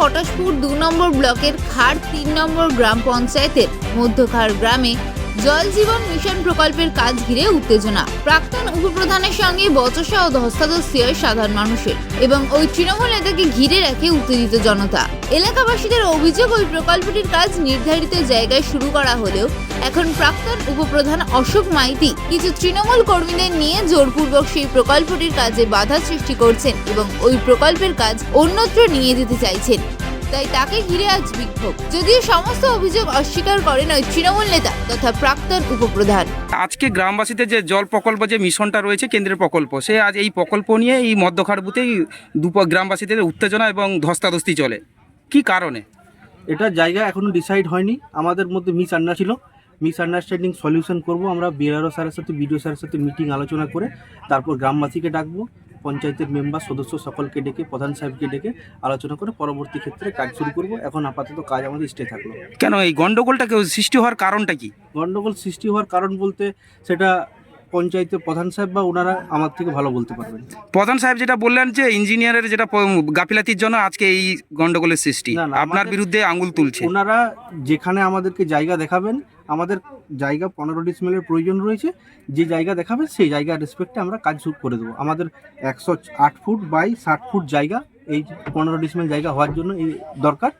পটাশপুর দু নম্বর ব্লকের খাড় তিন নম্বর গ্রাম পঞ্চায়েতের মধ্যখার গ্রামে জল জীবন মিশন প্রকল্পের কাজ ঘিরে উত্তেজনা। প্রাক্তন উপপ্রধানের সঙ্গে বচসা ও ধস্তাধস্তি হয় সাধারণ মানুষের এবং ওই তৃণমূল নেতাকে ঘিরে রাখে উত্তেজিত জনতা। এলাকাবাসীদের অভিযোগ, ওই প্রকল্পটির কাজ নির্ধারিত জায়গায় শুরু করা হলেও এখন প্রাক্তন উপপ্রধান অশোক মাইতি কিছু তৃণমূল কর্মীদের নিয়ে জোরপূর্বক সেই প্রকল্পটির কাজে বাধা সৃষ্টি করছেন এবং ওই প্রকল্পের কাজ অন্যত্র নিয়ে যেতে চাইছেন। তাই তাকে ঘিরে আজ বিক্ষোভ। যদিও সমস্ত অভিযোগ অস্বীকার করেন ওই তৃণমূল নেতা তথা প্রাক্তন উপপ্রধান। আজকে গ্রামবাসীদের যে জল প্রকল্প যে মিশনটা রয়েছে কেন্দ্রের প্রকল্প সে আজ এই প্রকল্প নিয়ে এই মধ্যখাড় বুথেই দুপ গ্রামবাসীদের উত্তেজনা এবং ধস্তাধস্তি চলে। কি কারণে? এটা জায়গা এখনও ডিসাইড হয়নি। আমাদের মধ্যে মিস আন্ডার ছিল। মিস আন্ডারস্ট্যান্ডিং সলিউশন করব। আমরা বিআরও স্যারের সাথে বিডিও স্যারের সাথে মিটিং আলোচনা করে তারপর গ্রামবাসীকে ডাকবো। পঞ্চায়েতের মেম্বার সদস্য সকলকে ডেকে প্রধান সাহেবকে ডেকে আলোচনা করে পরবর্তী ক্ষেত্রে কাজ শুরু করব। এখন আপাতত কাজ আমাদের স্টে থাকল। কেন এই গন্ডগোলটা কেউ সৃষ্টি হওয়ার কারণটা কি? গণ্ডগোল সৃষ্টি হওয়ার কারণ বলতে সেটা পঞ্চায়েতের প্রধান সাহেব বা ওনারা আমার থেকে ভালো বলতে পারবেন। প্রধান সাহেব যেটা বললেন যে ইঞ্জিনিয়ারের যেটা গাফিলাতির জন্য আজকে এই গন্ডগোলের সৃষ্টি। আপনার বিরুদ্ধে আঙুল তুলছে। ওনারা যেখানে আমাদেরকে জায়গা দেখাবেন আমাদের জায়গা পনেরো ডিসমেলের প্রয়োজন রয়েছে। যে জায়গা দেখাবে সেই জায়গার রেসপেক্টে আমরা কাজ শুরু করে দেবো। আমাদের একশো আট ফুট বাই ষাট ফুট জায়গা এই পনেরো ডিসমেল জায়গা হওয়ার জন্য এই দরকার।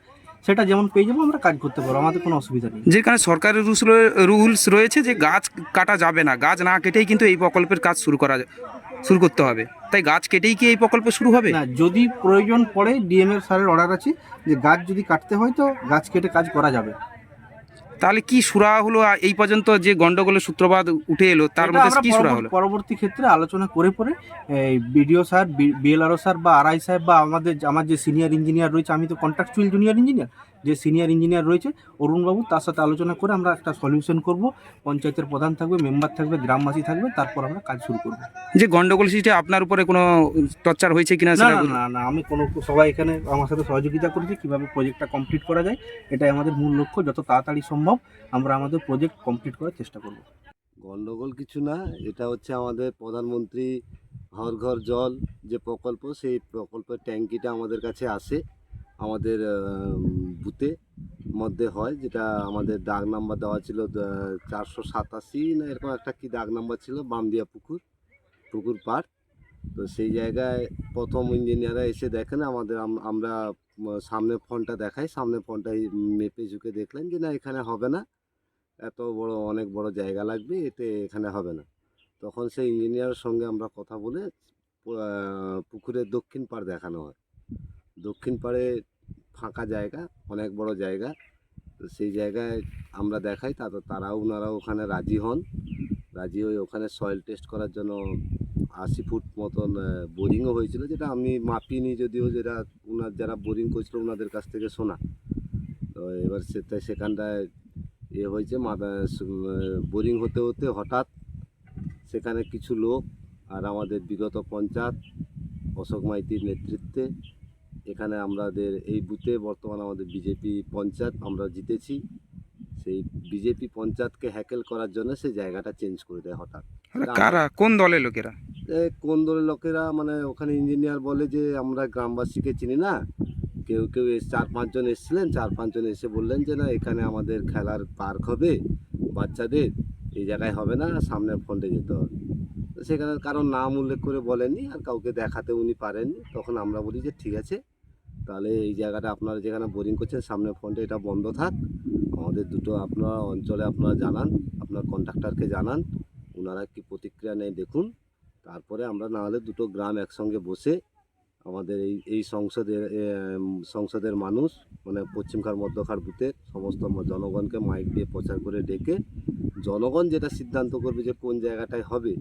সেটা যেমন পেয়ে যাব আমরা কাজ করতে পারব আমাদের কোনো অসুবিধা নেই। যেখানে সরকারের রুলস রুলস রয়েছে যে গাছ কাটা যাবে না গাছ না কেটেই কিন্তু এই প্রকল্পের কাজ শুরু করা শুরু করতে হবে। তাই গাছ কেটেই কি এই প্রকল্প শুরু হবে? না যদি প্রয়োজন পড়ে ডিএম এর স্যারের অর্ডার আছে যে গাছ যদি কাটতে হয় তো গাছ কেটে কাজ করা যাবে। তাহলে কি সুরা হলো এই পর্যন্ত যে গন্ডগোলের সূত্রপাত উঠে এলো তার মধ্যে কি সুরা হলো? পরবর্তী ক্ষেত্রে আলোচনা করে পরে এই বিডিও স্যার বিএলআরও স্যার বা আরআই সাহেব বা আমাদের আমার যে সিনিয়র ইঞ্জিনিয়ার রয়েছে আমি তো কন্ট্রাকচুয়াল জুনিয়র ইঞ্জিনিয়ার যে সিনিয়র ইঞ্জিনিয়ার রয়েছে অরুণবাবু তার সাথে আলোচনা করে আমরা একটা সলিউশন করব। পঞ্চায়েতের প্রধান থাকবে মেম্বার থাকবে গ্রামবাসী থাকবে তারপর আমরা কাজ শুরু করব। যে গন্ডগোল সৃষ্টি আপনার উপরে কোনো টর্চার হয়েছে কিনা না না না না আমি কোনো সবাই এখানে আমার সাথে সহযোগিতা করেছি কীভাবে প্রজেক্টটা কমপ্লিট করা যায় এটাই আমাদের মূল লক্ষ্য। যত তাড়াতাড়ি সম্ভব আমরা আমাদের প্রজেক্ট কমপ্লিট করার চেষ্টা করব। গন্ডগোল কিছু না এটা হচ্ছে আমাদের প্রধানমন্ত্রী ঘর ঘর জল যে প্রকল্প সেই প্রকল্পের ট্যাঙ্কিটা আমাদের কাছে আসে। আমাদের আম, বুথে মধ্যে হয় যেটা আমাদের দাগ নাম্বার দেওয়া ছিল চারশো সাতাশি না এরকম একটা কি দাগ নাম্বার ছিল বামদিয়া পুকুর পুকুর পাড়। তো সেই জায়গায় প্রথম ইঞ্জিনিয়াররা এসে দেখেন আমাদের আমরা সামনে ফোনটা দেখাই সামনে ফোনটা মেপে ঝুঁকে দেখলেন যে না এখানে হবে না। এত বড় অনেক বড় জায়গা লাগবে এতে এখানে হবে না। তখন সেই ইঞ্জিনিয়ারের সঙ্গে আমরা কথা বলে পুকুরের দক্ষিণ পাড় দেখানো হয়। দক্ষিণ পাড়ে ফাঁকা জায়গা, অনেক বড় জায়গা। তো সেই জায়গায় আমরা দেখাই, তা, তারাও ওনারাও ওখানে রাজি হন। রাজি হয়ে ওখানে সয়েল টেস্ট করার জন্য আশি ফুট মতন বোরিংও হয়েছিল, যেটা আমি মাপিনি যদিও যেটা ওনার যারা বোরিং করছিল ওনাদের কাছ থেকে শোনা। তো এবার সেটা সেখানটায় এ হয়েছে বোরিং হতে হতে হঠাৎ সেখানে কিছু লোক আর আমাদের বিগত পঞ্চায়েত অশোক মাইতির নেতৃত্বে এখানে আমাদের এই বুথে বর্তমান আমাদের বিজেপি পঞ্চায়েত আমরা জিতেছি। সেই বিজেপি পঞ্চায়েতকে হ্যাকেল করার জন্য সেই জায়গাটা চেঞ্জ করে দেয় হঠাৎ। কারা? কোন দলের লোকেরা? কোন দলের লোকেরা? মানে ওখানে ইঞ্জিনিয়ার বলে যে আমরা গ্রামবাসীকে চিনি না। কেউ কেউ এস- চার পাঁচজন এসেছিলেন চার পাঁচজন এসে বললেন যে না এখানে আমাদের খেলার পার্ক হবে বাচ্চাদের এই জায়গায় হবে না সামনে ফ্রন্টে যেতে হবে। সেখানে কারণ নাম উল্লেখ করে বলেননি আর কাউকে দেখাতে উনি পারেননি। তখন আমরা বলি যে ঠিক আছে তাহলে এই জায়গাটা আপনারা যেখানে বোরিং করছেন, সামনে ফ্রন্টে এটা বন্ধ থাক। আমাদের দুটো আপনার অঞ্চলে আপনারা জানান, আপনার কন্ট্রাক্টরকে জানান ওনারা কি প্রতিক্রিয়া নেয় দেখুন। তারপরে আমরা নাহলে দুটো গ্রাম একসঙ্গে বসে আমাদের এই এই সংসদের সংসদের মানুষ মানে পশ্চিমখার, মধ্যখার বুথের সমস্ত জনগণকে মাইক দিয়ে প্রচার করে ডেকে জনগণ যেটা সিদ্ধান্ত করবে যে কোন জায়গাটায় হবে,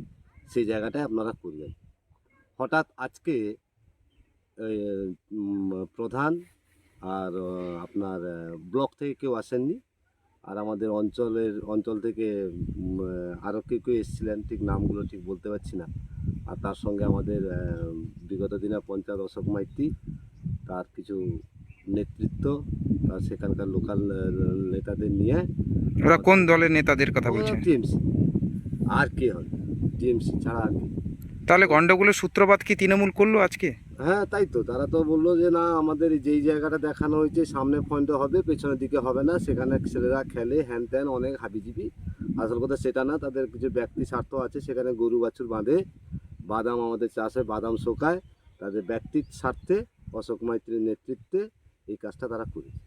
সেই জায়গাটায় আপনারা করবেন হঠাৎ আজকে প্রধান আর আপনার ব্লক থেকে কেউ আসেননি। আর আমাদের অঞ্চলের অঞ্চল থেকে আরও কেউ কেউ এসেছিলেন ঠিক নামগুলো ঠিক বলতে পারছি না। আর তার সঙ্গে আমাদের বিগত দিনের পঞ্চায়েত অশোক মাইতি তার কিছু নেতৃত্ব তার সেখানকার লোকাল নেতাদের নিয়ে ওরা কোন দলের নেতাদের কথা বলছে টিএমসি। আর কে হবে? টিএমসি ছাড়া আর কে? তাহলে গন্ডগোলের সূত্রপাত কি তৃণমূল করল আজকে? হ্যাঁ তাই তো। তারা তো বলল যে, না, আমাদের যেই জায়গাটা দেখানো হয়েছে, সামনে পয়েন্টে হবে, পেছনের দিকে হবে না। সেখানে ছেলেরা খেলে হ্যান ত্যান অনেক হাবিজিবি। আসল কথা সেটা না, তাদের কিছু ব্যক্তি স্বার্থ আছে। সেখানে গরু, বাছুর বাঁধে, বাদাম আমাদের চাষে, বাদাম শোকায়। তাদের ব্যক্তির স্বার্থে, অশোক মাইত্রীর নেতৃত্বে এই কাজটা তারা করেছে।